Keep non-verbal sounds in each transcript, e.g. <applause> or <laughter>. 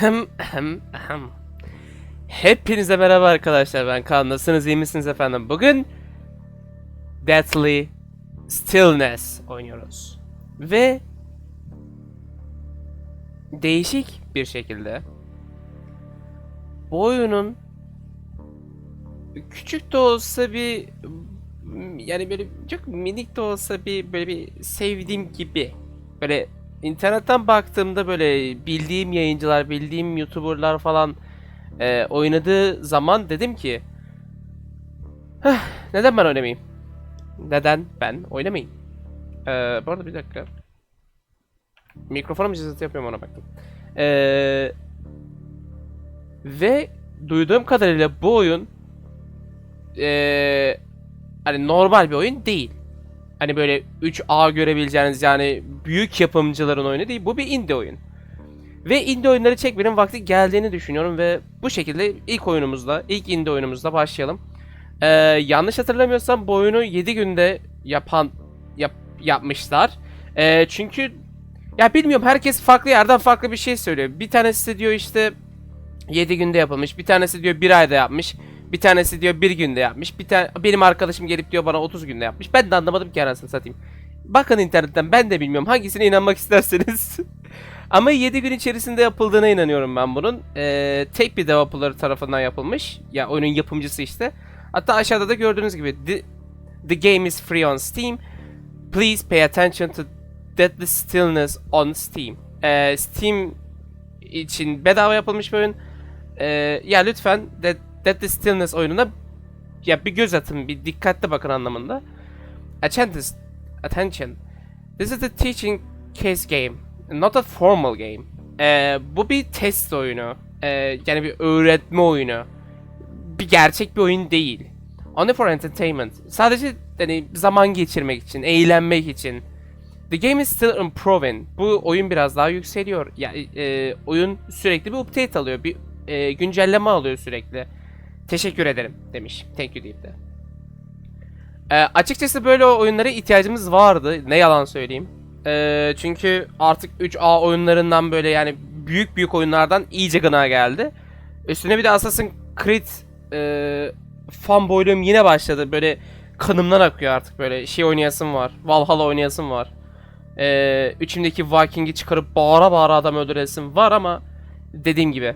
Ahem, ahem, ahem. Hepinize merhaba arkadaşlar ben Kaan. Nasılsınız? İyi misiniz efendim? Bugün Deathly Stillness oynuyoruz. Ve değişik bir şekilde bu oyunun küçük de olsa bir yani böyle çok minik de olsa bir böyle bir sevdiğim gibi böyle internetten baktığımda böyle bildiğim yayıncılar, bildiğim YouTuber'lar falan e, oynadığı zaman dedim ki "Heh, neden ben oynamayayım? Neden ben oynamayayım? E, bu arada bir dakika. Mikrofonum cızıltı yapıyorum ona baktım. E, ve duyduğum kadarıyla bu oyun e, hani normal bir oyun değil. Hani böyle 3A görebileceğiniz yani büyük yapımcıların oyunu değil. Bu bir indie oyun. Ve indie oyunları çekmenin vakti geldiğini düşünüyorum ve bu şekilde ilk oyunumuzda, ilk indie oyunumuzda başlayalım. Ee, yanlış hatırlamıyorsam bu oyunu 7 günde yapan yap, yapmışlar. Ee, çünkü ya bilmiyorum herkes farklı yerden farklı bir şey söylüyor. Bir tanesi diyor işte 7 günde yapılmış. Bir tanesi diyor 1 ayda yapmış. Bir tanesi diyor bir günde yapmış. Bir tane benim arkadaşım gelip diyor bana 30 günde yapmış. Ben de anlamadım ki anasını satayım. Bakın internetten ben de bilmiyorum hangisine inanmak isterseniz. <laughs> Ama 7 gün içerisinde yapıldığına inanıyorum ben bunun. Ee, tek bir developer tarafından yapılmış. Ya oyunun yapımcısı işte. Hatta aşağıda da gördüğünüz gibi the, the game is free on Steam. Please pay attention to Deadly Stillness on Steam. Ee, Steam için bedava yapılmış bir oyun. Ee, ya lütfen Dead Deadly Stillness oyununa ya bir göz atın, bir dikkatli bakın anlamında. Attention, attention. This is a teaching case game, not a formal game. Ee, bu bir test oyunu. Ee, yani bir öğretme oyunu. Bir gerçek bir oyun değil. Only for entertainment. Sadece hani zaman geçirmek için, eğlenmek için. The game is still improving. Bu oyun biraz daha yükseliyor. Ya e, oyun sürekli bir update alıyor, bir e, güncelleme alıyor sürekli. Teşekkür ederim demiş. Thank you deyip de. Ee, açıkçası böyle oyunlara ihtiyacımız vardı. Ne yalan söyleyeyim. Ee, çünkü artık 3A oyunlarından böyle yani büyük büyük oyunlardan iyice gına geldi. Üstüne bir de Assassin's Creed e, fanboyluğum yine başladı. Böyle kanımdan akıyor artık böyle şey oynayasım var. Valhalla oynayasım var. Ee, içimdeki Viking'i çıkarıp bağıra bağıra adam öldüresim var ama dediğim gibi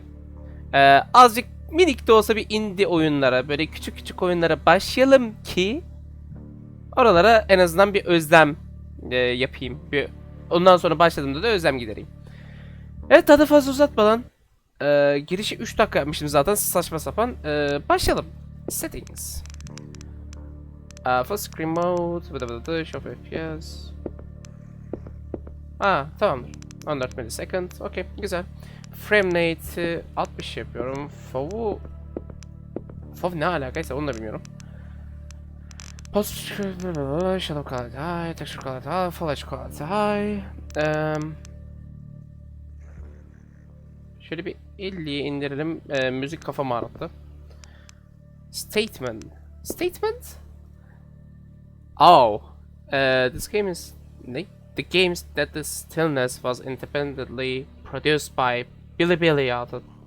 ee, azıcık minik de olsa bir indie oyunlara, böyle küçük küçük oyunlara başlayalım ki oralara en azından bir özlem e, yapayım. Bir, ondan sonra başladığımda da özlem gidereyim. Evet daha da fazla uzatmadan e, girişi 3 dakika yapmıştım zaten saçma sapan. E, başlayalım. Settings. Uh, full screen mode, bıdı bıdı bıdı, show FPS. Aa tamamdır. 14 millisecond. Okey güzel. Frame rate'i 60 yapıyorum. Fov'u... Fov ne alakaysa onu da bilmiyorum. Post Shadow quality high, texture quality high, full HD quality high. Um, şöyle bir 50'ye indirelim. Ee, müzik kafamı ağrıttı. Statement. Statement? Oh. Uh, this game is... Ne? The games that the stillness was independently produced by Bilibili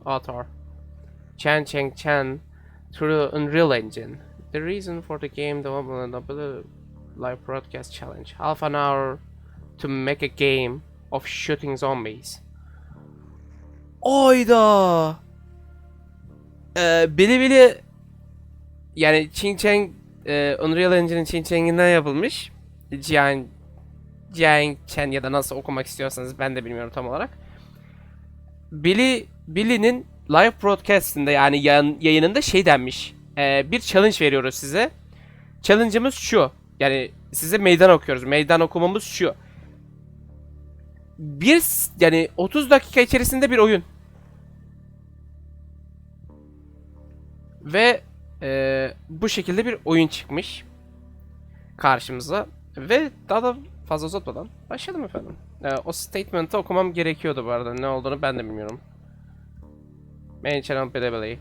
author Chan Cheng Chan through Unreal Engine. The reason for the game development live broadcast challenge. Half an hour to make a game of shooting zombies. Oyda. Ee, Bilibili yani Ching Cheng e, Unreal Engine'in Ching Cheng'inden yapılmış. Jian Jiang Chen ya da nasıl okumak istiyorsanız ben de bilmiyorum tam olarak. Billy Billy'nin live broadcast'inde yani yayın, yayınında şey denmiş. Ee, bir challenge veriyoruz size. Challenge'ımız şu. Yani size meydan okuyoruz. Meydan okumamız şu. Bir yani 30 dakika içerisinde bir oyun. Ve e, bu şekilde bir oyun çıkmış karşımıza. Ve daha da fazla uzatmadan başlayalım efendim. Ee, o statement'ı okumam gerekiyordu bu arada. Ne olduğunu ben de bilmiyorum. Main channel Bilibili.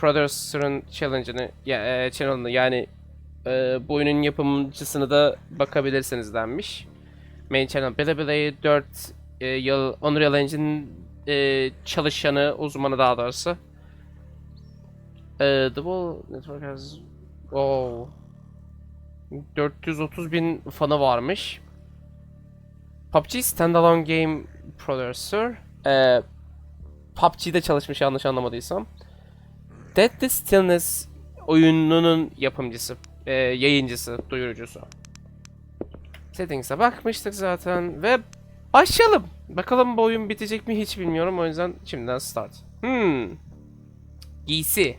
Producer'ın challenge'ını, ya, e, channel'ını yani e, bu oyunun yapımcısını da bakabilirsiniz denmiş. Main channel Bilibili 4 e, yıl Unreal Engine e, çalışanı, uzmanı daha doğrusu. E, the Wall Network has... Oh. 430 bin fanı varmış. PUBG Standalone Game Producer. E, PUBG'de çalışmış yanlış anlamadıysam. Dead the Stillness oyununun yapımcısı, e, yayıncısı, duyurucusu. Settings'e bakmıştık zaten ve başlayalım. Bakalım bu oyun bitecek mi hiç bilmiyorum o yüzden şimdiden start. Hmm. Giysi.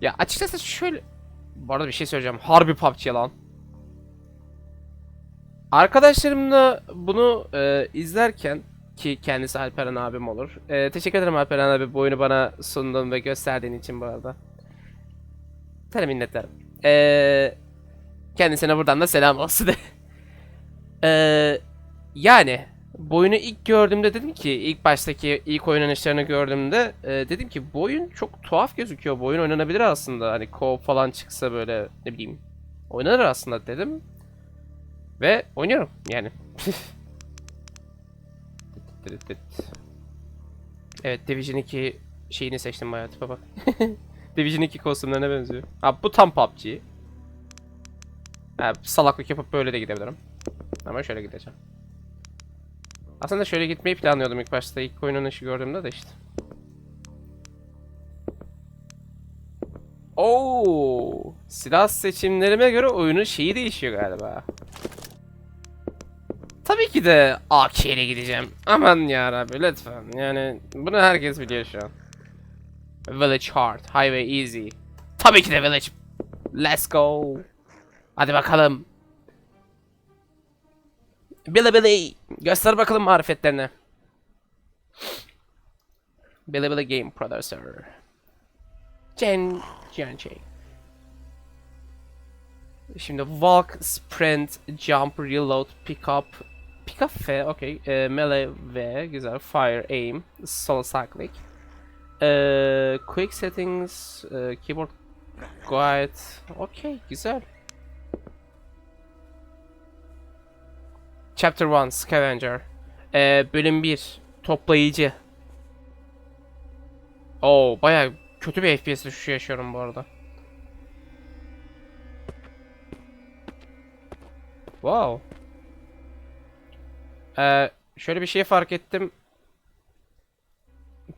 Ya açıkçası şöyle... Bu arada bir şey söyleyeceğim. Harbi PUBG lan. Arkadaşlarımla bunu e, izlerken ki kendisi Alperen abim olur. E, teşekkür ederim Alperen abi bu oyunu bana sunduğun ve gösterdiğin için bu arada. Sana minnettarım. E, kendisine buradan da selam olsun. <laughs> e, yani bu oyunu ilk gördüğümde dedim ki ilk baştaki ilk oynanışlarını gördüğümde e, dedim ki bu oyun çok tuhaf gözüküyor. Bu oyun oynanabilir aslında. Hani co falan çıksa böyle ne bileyim oynanır aslında dedim. Ve oynuyorum yani. <laughs> evet Division 2 şeyini seçtim bayağı bak. <laughs> Division 2 kostümlerine benziyor. Ha bu tam PUBG. Ha, salaklık yapıp böyle de gidebilirim. Ama şöyle gideceğim. Aslında şöyle gitmeyi planlıyordum ilk başta. ilk oyunun işi gördüğümde de işte. Oo, silah seçimlerime göre oyunun şeyi değişiyor galiba. Tabii ki de AK gideceğim. Aman ya Rabbi lütfen. Yani bunu herkes biliyor şu an. Village Hard, Highway Easy. Tabii ki de Village. Let's go. Hadi bakalım. Billy Billy. Göster bakalım marifetlerini. Billy Billy Game Producer. Jen Jianqi. Şimdi walk, sprint, jump, reload, pick up. Pick up F, okey. Ee, melee V, güzel. Fire, aim, solo cycling. Ee, quick settings, e, keyboard guide. Okey, güzel. Chapter 1 Scavenger. Ee, bölüm 1 Toplayıcı. Oo baya kötü bir FPS düşüşü yaşıyorum bu arada. Wow. Ee, şöyle bir şey fark ettim.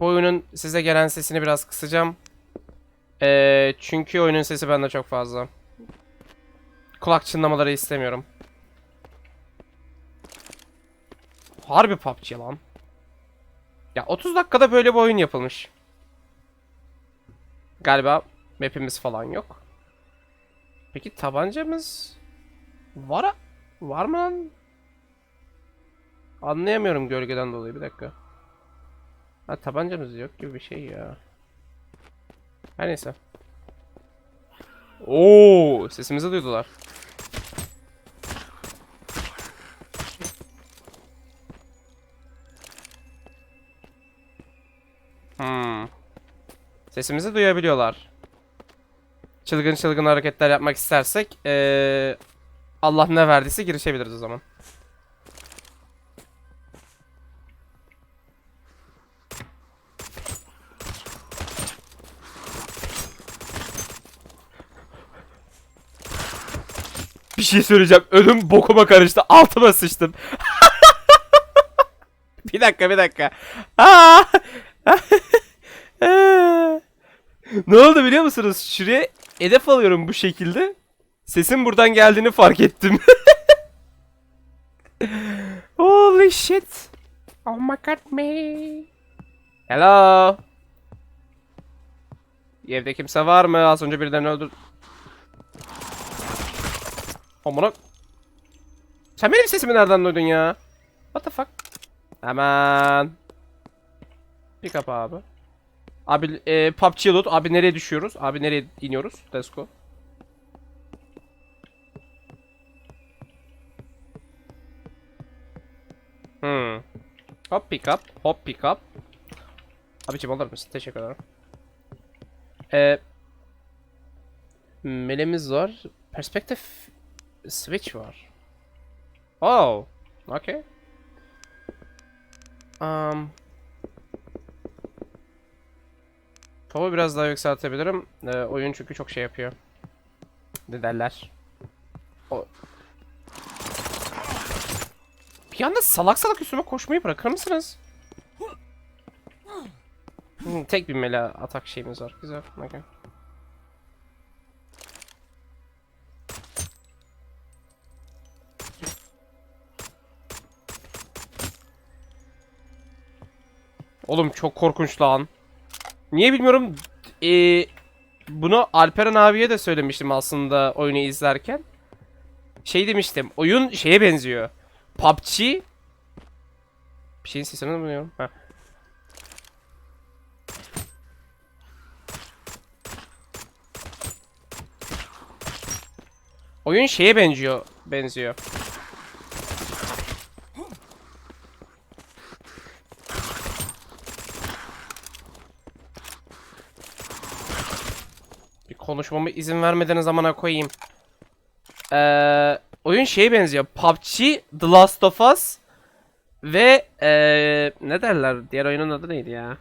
Bu oyunun size gelen sesini biraz kısacağım. Ee, çünkü oyunun sesi bende çok fazla. Kulak çınlamaları istemiyorum. Harbi PUBG lan. Ya 30 dakikada böyle bir oyun yapılmış. Galiba map'imiz falan yok. Peki tabancamız var var mı lan? Anlayamıyorum gölgeden dolayı bir dakika. Ha tabancamız yok gibi bir şey ya. Her neyse. Oo, sesimizi duydular. Hmm. Sesimizi duyabiliyorlar. Çılgın çılgın hareketler yapmak istersek ee, Allah ne verdiyse girişebiliriz o zaman. Şey söyleyeceğim. Önüm bokuma karıştı. Altıma sıçtım. <laughs> bir dakika bir dakika. <laughs> Ne oldu biliyor musunuz? Şuraya hedef alıyorum bu şekilde. Sesin buradan geldiğini fark ettim. <laughs> Holy shit. Oh my god me. Hello. Evde kimse var mı? Az önce birilerini öldür... Amına... Sen benim sesimi nereden duydun ya? What the fuck? Hemen. Pick up abi. Abi e, PUBG loot. Abi nereye düşüyoruz? Abi nereye iniyoruz? Let's. Hmm. Hop pick up. Hop pick up. Abicim alır mısın? Teşekkür ederim. Ee, melemiz var. Perspective switch var. Oh. Okay. Um, Tava biraz daha yükseltebilirim. Ee, oyun çünkü çok şey yapıyor. Ne derler? O... Bir anda salak salak üstüme koşmayı bırakır mısınız? Hmm, tek bir mela atak şeyimiz var. Güzel. Okay. Oğlum çok korkunç lan. Niye bilmiyorum. Ee, bunu Alperen abiye de söylemiştim aslında oyunu izlerken. Şey demiştim. Oyun şeye benziyor. PUBG. Bir şeyin sesini duyuyorum? Ha. Oyun şeye benziyor. Benziyor. Bir konuşmama izin vermeden zamana koyayım. Ee, oyun şeye benziyor. PUBG, The Last of Us ve ee, ne derler? Diğer oyunun adı neydi ya?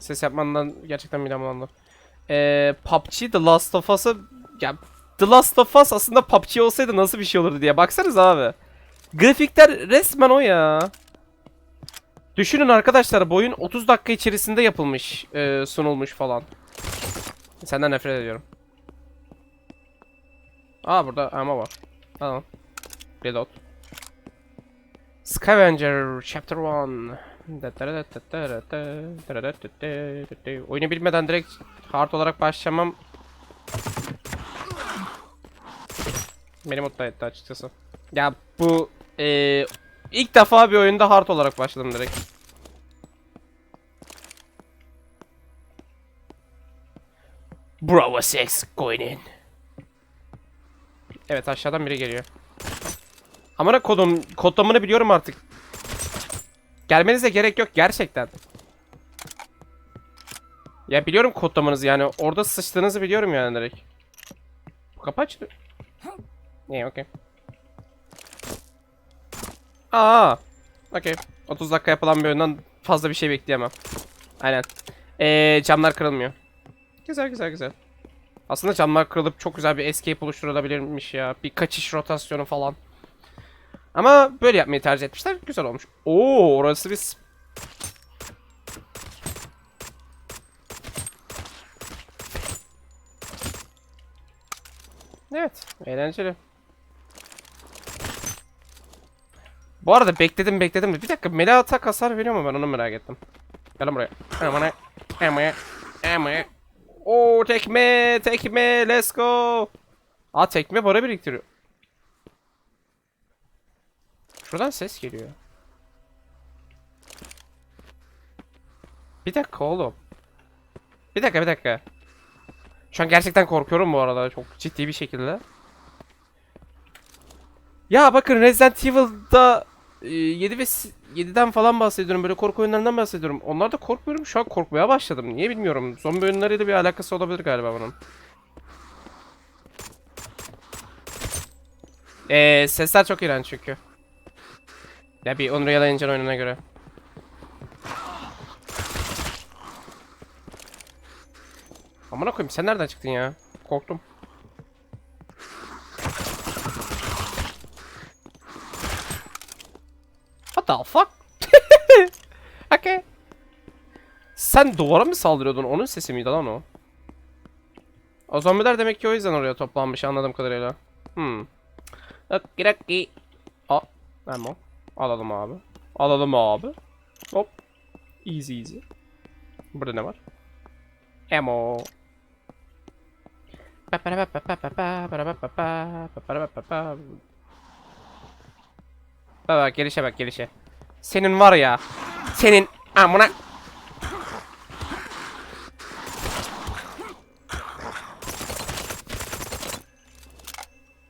Ses yapmandan gerçekten midem bulandı. Ee, PUBG, The Last of Us'a... Ya, The Last of Us aslında PUBG olsaydı nasıl bir şey olurdu diye. Baksanız abi. Grafikler resmen o ya. Düşünün arkadaşlar bu oyun 30 dakika içerisinde yapılmış, e, sunulmuş falan. Senden nefret ediyorum. Aa burada ama var. Tamam. Reload. Scavenger Chapter 1. Oyunu bilmeden direkt hard olarak başlamam beni mutlu etti açıkçası. Ya bu e, ilk defa bir oyunda hard olarak başladım direkt. Bravo 6 going in. Evet aşağıdan biri geliyor. Amına kodum kodlamını biliyorum artık. Gelmenize gerek yok gerçekten. Ya biliyorum kodlamanızı yani orada sıçtığınızı biliyorum yani direkt. Kapı açtı. İyi okey. Aa. Okey. 30 dakika yapılan bir oyundan fazla bir şey bekleyemem. Aynen. Ee, camlar kırılmıyor. Güzel güzel güzel. Aslında camlar kırılıp çok güzel bir escape oluşturulabilirmiş ya. Bir kaçış rotasyonu falan. Ama böyle yapmayı tercih etmişler. Güzel olmuş. Oo orası bir... s- Evet. Eğlenceli. Bu arada bekledim bekledim bir dakika mela atak hasar veriyor mu ben onu merak ettim. Gel buraya. Amına. Amına. Amına. Oo tekme tekme let's go. Aa tekme para biriktiriyor. Şuradan ses geliyor. Bir dakika oğlum. Bir dakika bir dakika. Şu an gerçekten korkuyorum bu arada çok ciddi bir şekilde. Ya bakın Resident Evil'da e, 7 ve s- 7'den falan bahsediyorum. Böyle korku oyunlarından bahsediyorum. Onlarda korkmuyorum. Şu an korkmaya başladım. Niye bilmiyorum. Zombi oyunlarıyla bir alakası olabilir galiba bunun. Ee, sesler çok iğrenç çünkü. Ya bir Unreal Engine oyununa göre. Amına koyayım sen nereden çıktın ya? Korktum. What the fuck? okay. Sen duvara mı saldırıyordun? Onun sesi miydi lan o? O zombiler demek ki o yüzden oraya toplanmış anladığım kadarıyla. Hmm. Okey Aa, ammo. Alalım abi. Alalım abi. Hop. Easy easy. Burada ne var? Ammo. Bak bak gelişe bak gelişe. Senin var ya. Senin amına.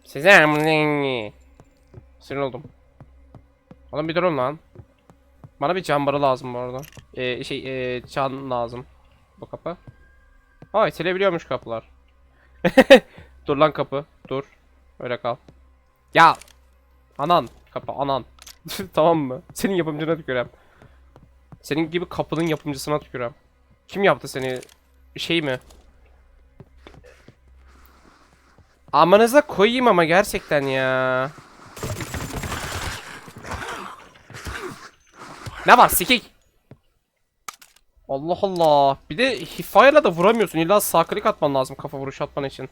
Size amına. Sinir oldum. Oğlum bir durun lan. Bana bir can barı lazım bu arada. Ee, şey ee, can lazım. Bu kapı. Aa itilebiliyormuş kapılar. <laughs> dur lan kapı. Dur. Öyle kal. Ya. Anan. Kapı anan. <laughs> tamam mı? Senin yapımcına tükürem. Senin gibi kapının yapımcısına tükürem. Kim yaptı seni? Şey mi? Amanıza koyayım ama gerçekten ya. Ne var sikik? Allah Allah. Bir de hifire'la da vuramıyorsun. İlla sağ klik atman lazım kafa vuruş atman için.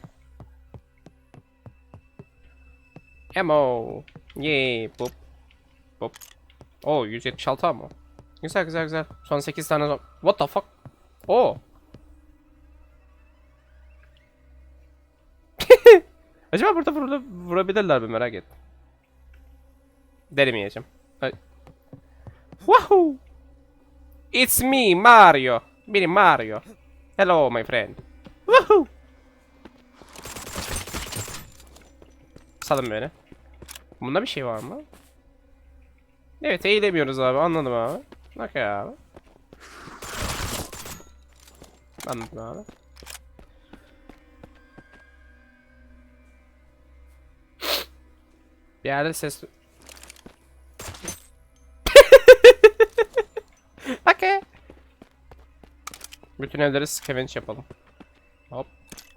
Ammo. Yay. Bop. Bop. Oo 176 ama. Güzel güzel güzel. Son 8 tane What the fuck? Oo. <laughs> Acaba burada vurula, vurabilirler mi merak ettim. Denemeyeceğim. Ay. Wahoo! It's me, Mario. Benim Mario. Hello, my friend. Woohoo! Salın beni. Bunda bir şey var mı? Evet, eğilemiyoruz abi. Anladım abi. Okey abi. Anladım abi. Bir yerde ses... <laughs> Okey. Bütün evleri scavenge yapalım. Hop.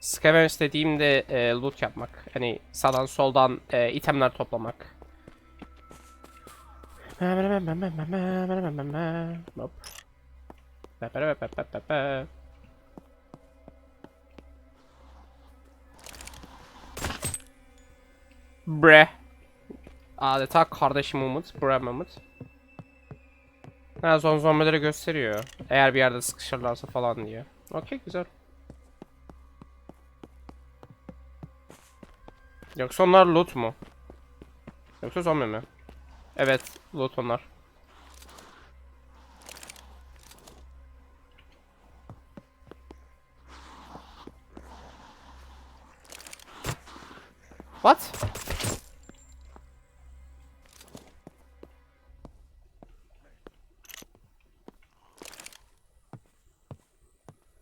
Scavenge dediğimde e, loot yapmak. Hani sağdan soldan e, itemler toplamak. Hop. Bre. Adeta kardeşim Umut. Bre Umut. Ha zon zombileri gösteriyor. Eğer bir yerde sıkışırlarsa falan diye. Okey güzel. Yoksa onlar loot mu? Yoksa zombi mi? Evet loot onlar. What?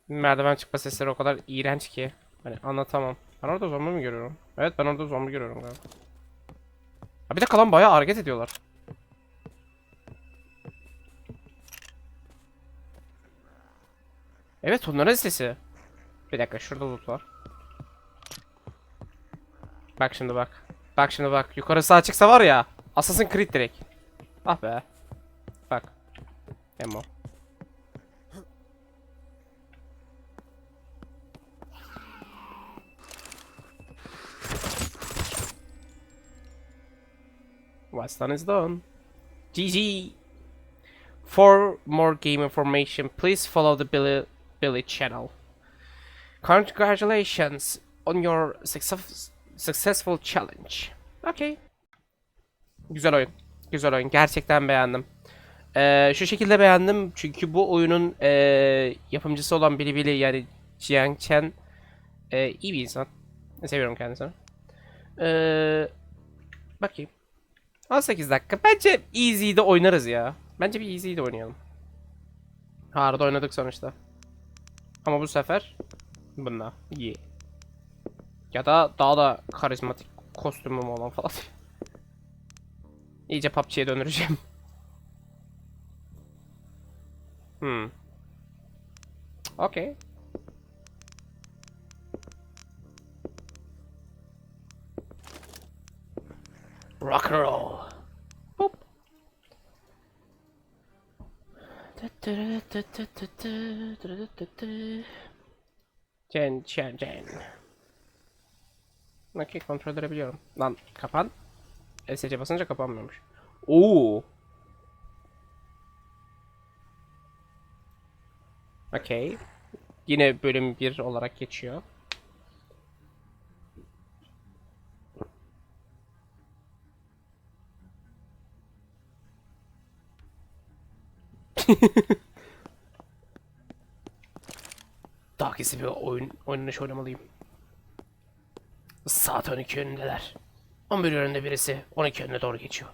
Merdiven çıkma sesleri o kadar iğrenç ki. Hani anlatamam. Ben orada zombi mi görüyorum? Evet ben orada zombi görüyorum galiba. Ha bir de kalan bayağı hareket ediyorlar. Evet onların sesi. Bir dakika şurada loot var. Bak şimdi bak. Bak şimdi bak. Yukarısı açıksa var ya. Assassin's Creed direkt. Ah be. Bak. Ammo. Done is done. GG. For more game information, please follow the Billy Billy channel. Congratulations on your success, successful challenge. Okay. Güzel oyun. Güzel oyun. Gerçekten beğendim. Ee, şu şekilde beğendim çünkü bu oyunun ee, yapımcısı olan Billy Billy yani Jiang Chen ee, iyi bir insan. Seviyorum kendisini. Ee, bakayım. 18 dakika. Bence Easy'de oynarız ya. Bence bir Easy'de oynayalım. Hard'da oynadık sonuçta. Ama bu sefer bununla. Yeah. Ya da daha da karizmatik kostümüm olan falan. <laughs> İyice PUBG'ye döndüreceğim. hmm. Okay. Rock and roll. Boop. Jen, Jen, Jen. Okey kontrol edebiliyorum. Lan kapan. SC basınca kapanmıyormuş. Oo. Okey. Yine bölüm 1 olarak geçiyor. <laughs> Daha kesin bir oyun oynanış oynamalıyım. Saat 12 yönündeler. 11 yönünde birisi 12 yönüne doğru geçiyor.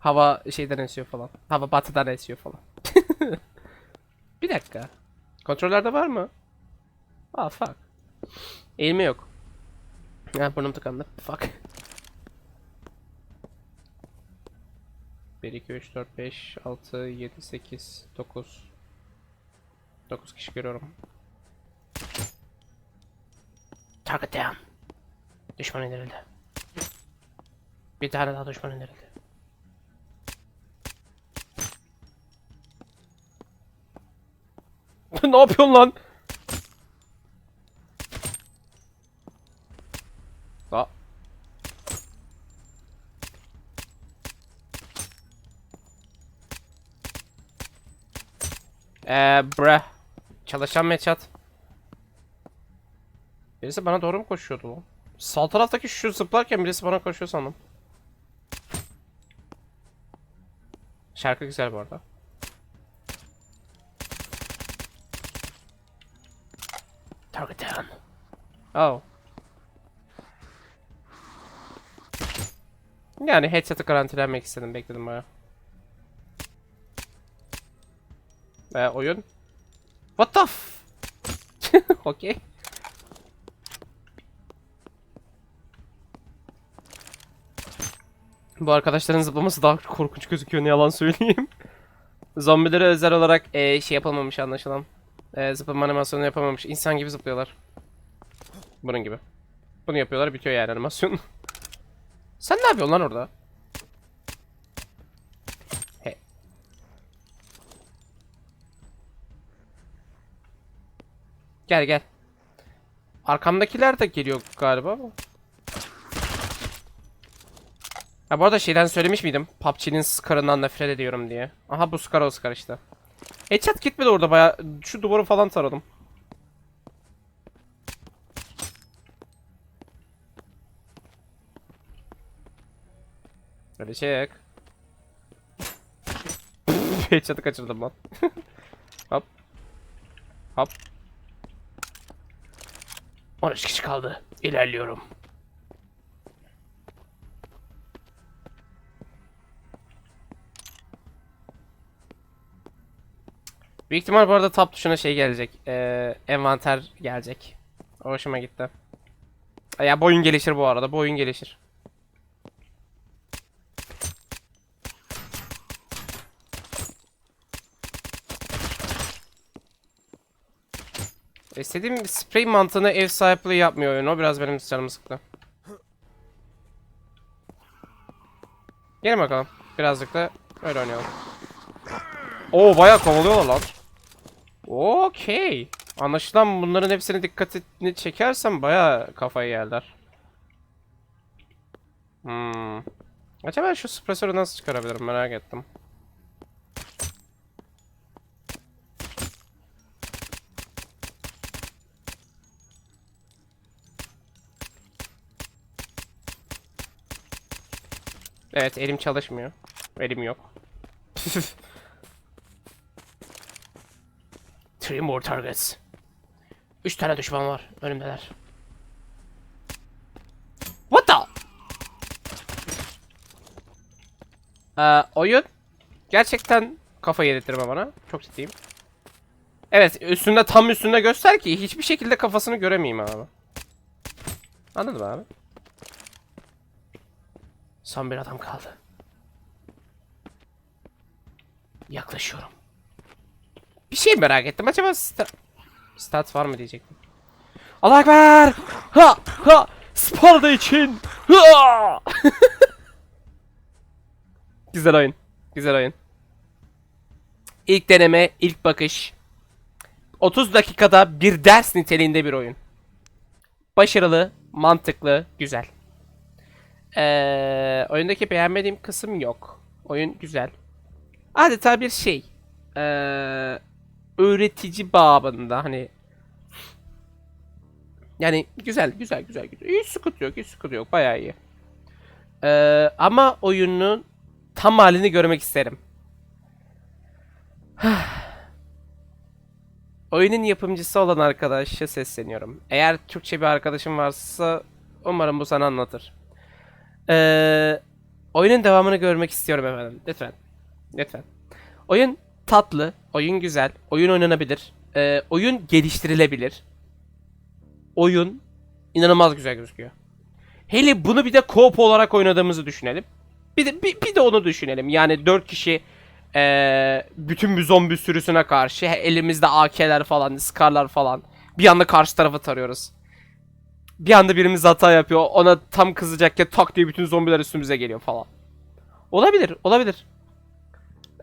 Hava şeyden esiyor falan. Hava batıdan esiyor falan. <laughs> bir dakika. Kontrollerde var mı? Aa fuck. Eğilme yok. Ya burnum tıkandı. Fuck. 1, 2, 3, 4, 5, 6, 7, 8, 9. 9 kişi görüyorum. Target down. Düşman indirildi. Bir tane daha düşman indirildi. <laughs> ne yapıyorsun lan? Aa. Eee bre. Çalışan meçhat. Birisi bana doğru mu koşuyordu lan? Sağ taraftaki şu zıplarken birisi bana koşuyor sandım. Şarkı güzel bu arada. Target down. Oh. Yani headset'ı garantilenmek istedim. Bekledim baya. Ee, oyun. What the f... <laughs> Okey. Bu arkadaşların zıplaması daha korkunç gözüküyor ne yalan söyleyeyim. <laughs> Zombilere özel olarak eee, şey yapılmamış anlaşılan. Eee zıplama animasyonu yapamamış. İnsan gibi zıplıyorlar. Bunun gibi. Bunu yapıyorlar bitiyor yani animasyon. <laughs> Sen ne yapıyorsun lan orada? Gel gel. Arkamdakiler de geliyor galiba. Ha bu arada şeyden söylemiş miydim? PUBG'nin Scar'ından nefret ediyorum diye. Aha bu Scar o Scar işte. Headshot gitmedi orada baya. Şu duvarı falan taradım. Hadi çek. <laughs> Headshot'ı kaçırdım lan. <laughs> Hop. Hop. 13 kişi kaldı. İlerliyorum. Büyük ihtimal bu arada tab tuşuna şey gelecek. Ee, envanter gelecek. O hoşuma gitti. Ya boyun gelişir bu arada. Boyun gelişir. İstediğim sprey mantığını ev sahipliği yapmıyor oyun. O biraz benim canımı sıktı. Gelin bakalım. Birazcık da öyle oynayalım. Oo bayağı kovalıyorlar lan. Okey. Anlaşılan bunların hepsine dikkatini çekersem bayağı kafayı yerler. Hmm. Acaba şu supresörü nasıl çıkarabilirim merak ettim. Evet elim çalışmıyor. Elim yok. <laughs> Three more targets. Üç tane düşman var. Önümdeler. What the? Ee, oyun gerçekten kafa yedirtme bana. Çok ciddiyim. Evet üstünde tam üstünde göster ki hiçbir şekilde kafasını göremeyeyim abi. Anladın mı abi? Son bir adam kaldı. Yaklaşıyorum. Bir şey merak ettim. Acaba sta stat var mı diyecektim. Allah ekber! Ha! Ha! Sparta için! Ha! <laughs> Güzel oyun. Güzel oyun. İlk deneme, ilk bakış. 30 dakikada bir ders niteliğinde bir oyun. Başarılı, mantıklı, güzel. Ee, oyundaki beğenmediğim kısım yok. Oyun güzel. Adeta bir şey. Ee, öğretici babında hani yani güzel güzel güzel güzel. Hiç sıkıntı yok hiç sıkıntı yok bayağı iyi. Ee, ama oyunun tam halini görmek isterim. <sighs> Oyunun yapımcısı olan arkadaşa sesleniyorum. Eğer Türkçe bir arkadaşım varsa umarım bu sana anlatır. Ee, oyunun devamını görmek istiyorum efendim. Lütfen. Lütfen. Oyun tatlı, oyun güzel, oyun oynanabilir, ee, oyun geliştirilebilir. Oyun inanılmaz güzel gözüküyor. Hele bunu bir de co-op olarak oynadığımızı düşünelim. Bir de bir, bir de onu düşünelim. Yani 4 kişi eee, bütün bir zombi sürüsüne karşı elimizde AK'ler falan, Scar'lar falan. Bir anda karşı tarafı tarıyoruz. Bir anda birimiz hata yapıyor. Ona tam kızacakken tak diye bütün zombiler üstümüze geliyor falan. Olabilir, olabilir.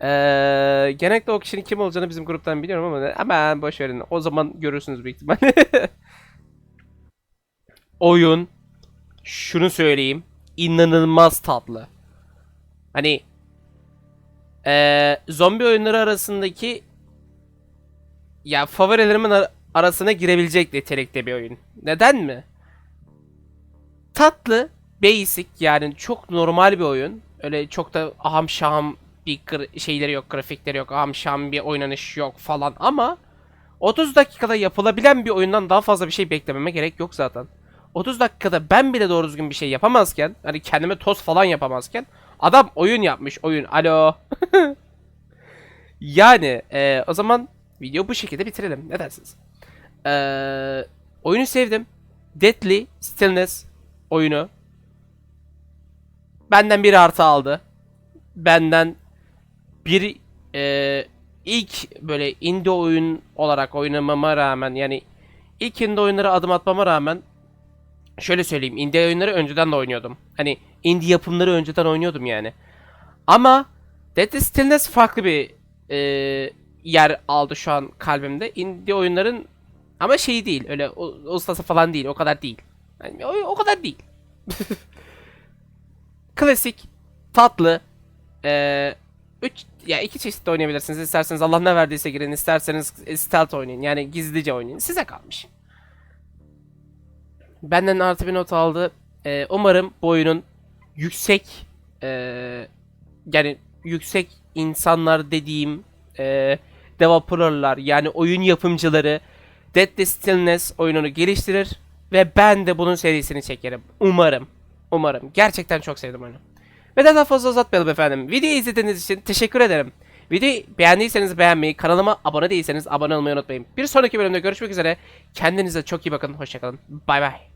Eee genellikle o kişinin kim olacağını bizim gruptan biliyorum ama hemen boş verin. O zaman görürsünüz büyük ihtimalle. <laughs> Oyun şunu söyleyeyim. inanılmaz tatlı. Hani eee, zombi oyunları arasındaki ya favorilerimin ar- arasına girebilecek nitelikte bir oyun. Neden mi? Tatlı, basic yani çok normal bir oyun. Öyle çok da aham şaham bir şeyleri yok, grafikleri yok, aham şaham bir oynanış yok falan ama 30 dakikada yapılabilen bir oyundan daha fazla bir şey beklememe gerek yok zaten. 30 dakikada ben bile doğru düzgün bir şey yapamazken, hani kendime toz falan yapamazken adam oyun yapmış, oyun. Alo. <laughs> yani e, o zaman video bu şekilde bitirelim. Ne dersiniz? E, oyunu sevdim. Deadly Stillness oyunu benden bir artı aldı. Benden bir e, ilk böyle indie oyun olarak oynamama rağmen yani ilk indie oyunlara adım atmama rağmen şöyle söyleyeyim indie oyunları önceden de oynuyordum. Hani indie yapımları önceden oynuyordum yani. Ama Dead Stillness farklı bir e, yer aldı şu an kalbimde. Indie oyunların ama şey değil öyle o- ustası falan değil o kadar değil. Yani o, o kadar değil. <laughs> Klasik, tatlı, eee üç ya iki çeşit de oynayabilirsiniz. İsterseniz Allah ne verdiyse girin, isterseniz stealth oynayın. Yani gizlice oynayın. Size kalmış. Benden artı bir not aldı. Eee, umarım bu oyunun yüksek eee, yani yüksek insanlar dediğim eee developerlar yani oyun yapımcıları Dead the Stillness oyununu geliştirir ve ben de bunun serisini çekerim. Umarım. Umarım. Gerçekten çok sevdim oyunu. Ve daha fazla uzatmayalım efendim. Videoyu izlediğiniz için teşekkür ederim. Videoyu beğendiyseniz beğenmeyi, kanalıma abone değilseniz abone olmayı unutmayın. Bir sonraki bölümde görüşmek üzere. Kendinize çok iyi bakın. Hoşçakalın. Bay bay.